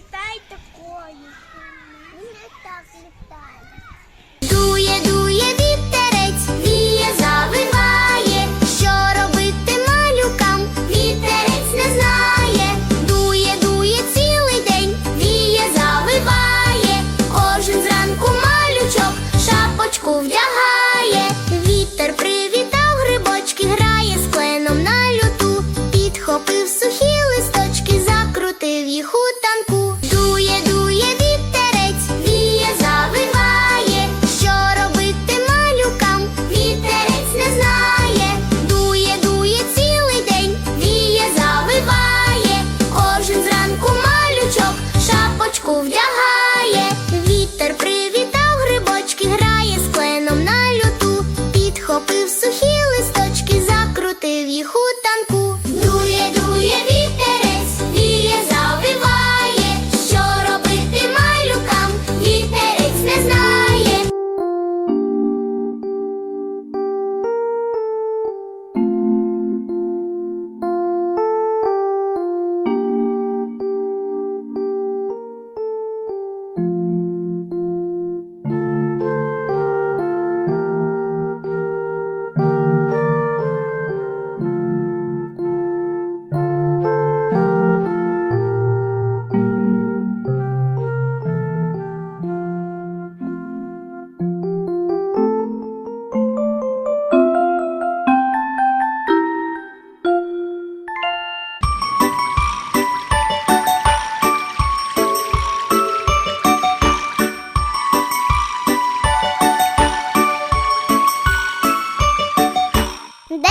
літай такою. Не так літає. Дує, дує вітерець, віє, завиває. Що робити малюкам? Вітерець не знає. Дує, дує цілий день, віє, завиває. Кожен зранку малючок шапочку вдягає. сміху. Дує, дує вітерець, віє, завиває. Що робити малюкам? Вітерець не знає. Дує, дує цілий день, віє, завиває. Кожен зранку малючок шапочку вдягає.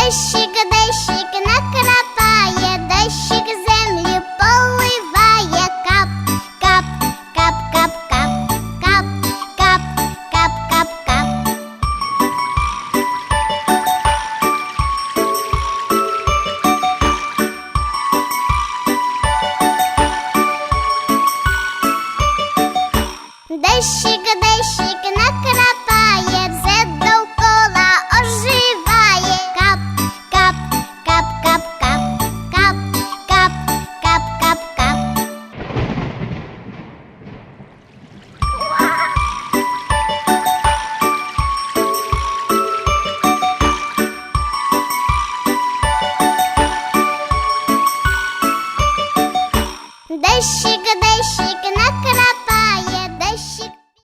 Дощик, дощик накрапає, дощик землю поливає, кап, кап, кап, кап, кап, кап, кап, кап, кап, кап. Дещик, дещик,